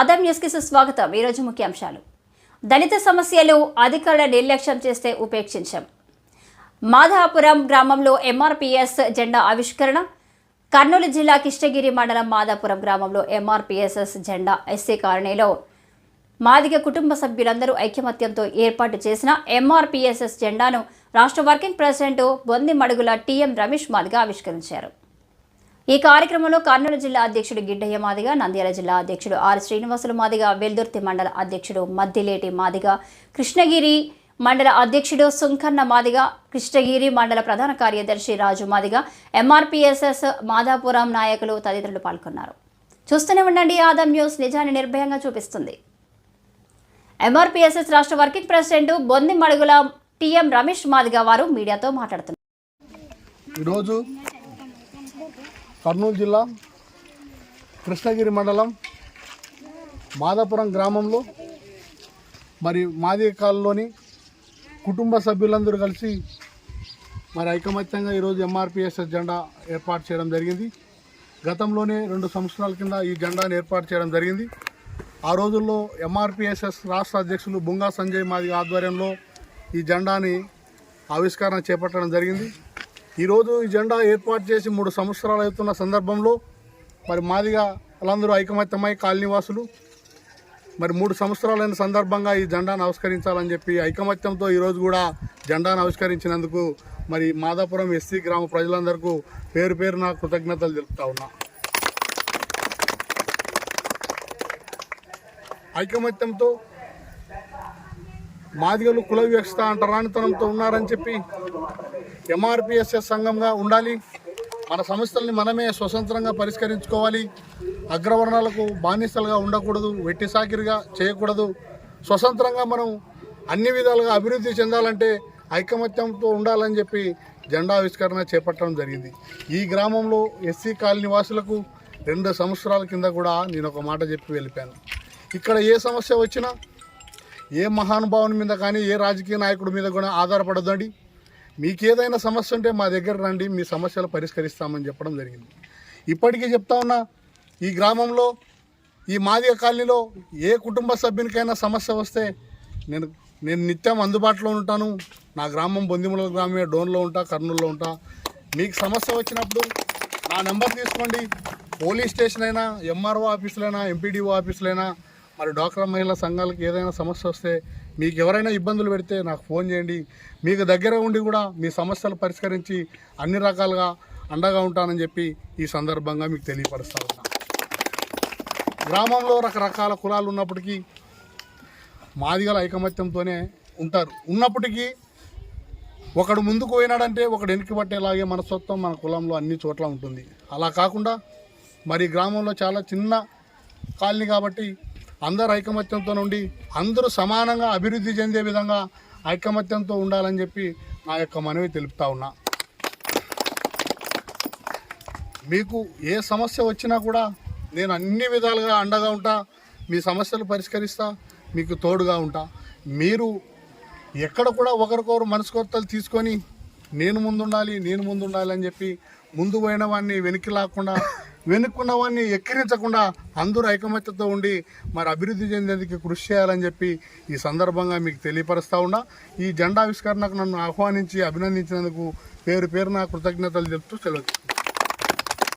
ఆదాం న్యూస్కి సుస్వాగతం. ఈరోజు ముఖ్యాంశాలు. దళిత సమస్యలు అధికారుల నిర్లక్ష్యం చేస్తే ఉపేక్షించాం. మాధాపురం గ్రామంలో ఎంఆర్పిఎస్ జెండా ఆవిష్కరణ. కర్నూలు జిల్లా కిష్టగిరి మండలం మాధాపురం గ్రామంలో ఎంఆర్పిఎస్ఎస్ జెండా ఎస్సీ కాలనీలో మాదిగ కుటుంబ సభ్యులందరూ ఐకమత్యంతో ఏర్పాటు చేసిన ఎంఆర్పిఎస్ఎస్ జెండాను రాష్ట్ర working president Bondi Madugula TM Ramesh Madiga ఆవిష్కరించారు. ఈ కార్యక్రమంలో కర్నూలు జిల్లా అధ్యక్షుడు గిడ్డయ్య మాదిగ నంద్యాల జిల్లా అధ్యక్షుడు ఆర్ శ్రీనివాసులు మాదిగ వెల్దుర్తి మండల అధ్యక్షుడు మద్దిలేటి మాదిగ కృష్ణగిరి మండల అధ్యక్షుడు సుంకన్న మాదిగ కృష్ణగిరి మండల ప్రధాన కార్యదర్శి రాజు మాదిగ ఎంఆర్పిఎస్ఎస్ మాదాపురం నాయకులు తదితరులు పాల్గొన్నారు. చూస్తూనే ఉండండి ఆదాం న్యూస్ నిజాన్ని నిర్భయంగా చూపిస్తుంది. ఎంఆర్పిఎస్ఎస్ రాష్ట్ర working president Bondi Madugula TM Ramesh Madiga వారు మీడియాతో మాట్లాడుతున్నారు. ఈరోజు కర్నూలు జిల్లా కృష్ణగిరి మండలం మాదాపురం గ్రామంలో మరి మాది కాలంలోని కుటుంబ సభ్యులందరూ కలిసి మరి ఐకమత్యంగా ఈరోజు ఎంఆర్పిఎస్ఎస్ జెండా ఏర్పాటు చేయడం జరిగింది. గతంలోనే రెండు సంవత్సరాల కింద ఈ జెండాను ఏర్పాటు చేయడం జరిగింది. ఆ రోజుల్లో ఎంఆర్పిఎస్ఎస్ రాష్ట్ర అధ్యక్షులు బుంగా సంజయ్ మాది ఆధ్వర్యంలో ఈ జెండాని ఆవిష్కరణ చేపట్టడం జరిగింది. ఈరోజు ఈ జెండా ఏర్పాటు చేసి మూడు సంవత్సరాలు అవుతున్న సందర్భంలో మరి మాదిగా వాళ్ళందరూ ఐకమత్యమై కాలనీవాసులు. మరి మూడు సంవత్సరాలైన సందర్భంగా ఈ జెండాను ఆవిష్కరించాలని చెప్పి ఐకమత్యంతో ఈరోజు కూడా జెండాను ఆవిష్కరించినందుకు మరి మాదాపురం ఎస్సీ గ్రామ ప్రజలందరికీ పేరు పేరు కృతజ్ఞతలు తెలుపుతా ఉన్నా. ఐకమత్యంతో మాదిగలు కుల వివక్షత అంటరానితనంతో ఉన్నారని చెప్పి ఎంఆర్పిఎస్ఎస్ సంఘంగా ఉండాలి. మన సమస్యల్ని మనమే స్వతంత్రంగా పరిష్కరించుకోవాలి. అగ్రవర్ణాలకు బానిసలుగా ఉండకూడదు వెట్టి సాకిరిగా చేయకూడదు. స్వతంత్రంగా మనం అన్ని విధాలుగా అభివృద్ధి చెందాలంటే ఐకమత్యంతో ఉండాలని చెప్పి జెండా ఆవిష్కరణ చేపట్టడం జరిగింది. ఈ గ్రామంలో ఎస్సీ కాలనీ నివాసులకు రెండు సంవత్సరాల కింద కూడా నేను ఒక మాట చెప్పి వెళ్ళిపోయాను. ఇక్కడ ఏ సమస్య వచ్చినా ఏ మహానుభావుని మీద కానీ ఏ రాజకీయ నాయకుడి మీద కూడా ఆధారపడదండి. మీకు ఏదైనా సమస్య ఉంటే మా దగ్గర రండి మీ సమస్యలు పరిష్కరిస్తామని చెప్పడం జరిగింది. ఇప్పటికీ చెప్తా ఉన్నా ఈ గ్రామంలో ఈ మాదిగ కాలనీలో ఏ కుటుంబ సభ్యునికైనా సమస్య వస్తే నేను నేను నిత్యం అందుబాటులో ఉంటాను. నా గ్రామం బొందిముల గ్రామే డోన్లో ఉంటా కర్నూలులో ఉంటా. మీకు సమస్య వచ్చినప్పుడు నా నెంబర్ తీసుకోండి. పోలీస్ స్టేషన్ అయినా ఎంఆర్ఓ ఆఫీసులైనా ఎంపీడీఓ ఆఫీసులైనా మరి డ్వాక్రా మహిళా సంఘాలకు ఏదైనా సమస్య వస్తే మీకు ఎవరైనా ఇబ్బందులు పెడితే నాకు ఫోన్ చేయండి. మీకు దగ్గర ఉండి కూడా మీ సమస్యలు పరిష్కరించి అన్ని రకాలుగా అండగా ఉంటానని చెప్పి ఈ సందర్భంగా మీకు తెలియపరుస్తా ఉన్నా. గ్రామంలో రకరకాల కులాలు ఉన్నప్పటికీ మాదిగల ఐకమత్యంతోనే ఉంటారు. ఉన్నప్పటికీ ఒకడు ముందుకు పోయినాడంటే ఒకడు వెనక్కి పట్టేలాగే మనస్తత్వం మన కులంలో అన్ని చోట్ల ఉంటుంది. అలా కాకుండా మరి గ్రామంలో చాలా చిన్న కాలనీ కాబట్టి అందరు ఐకమత్యంతో ఉండి అందరూ సమానంగా అభివృద్ధి చెందే విధంగా ఐకమత్యంతో ఉండాలని చెప్పి నా యొక్క మనవి తెలుపుతా ఉన్నా. మీకు ఏ సమస్య వచ్చినా కూడా నేను అన్ని విధాలుగా అండగా ఉంటా మీ సమస్యలు పరిష్కరిస్తా మీకు తోడుగా ఉంటా. మీరు ఎక్కడ కూడా ఒకరికొకరు మనస్కొత్తలు తీసుకొని నేను ముందుండాలి నేను ముందుండాలి అని చెప్పి ముందు పోయిన వాడిని వెనక్కి లాక్కుండా వెనుక్కున్న వాడిని ఎక్కిరించకుండా అందరూ ఐకమత్యతో ఉండి మరి అభివృద్ధి చెందేందుకు కృషి చేయాలని చెప్పి ఈ సందర్భంగా మీకు తెలియపరుస్తూ ఉన్నా. ఈ జెండా ఆవిష్కరణకు నన్ను ఆహ్వానించి అభినందించినందుకు పేరు పేరున కృతజ్ఞతలు చెప్తూ సెలవు.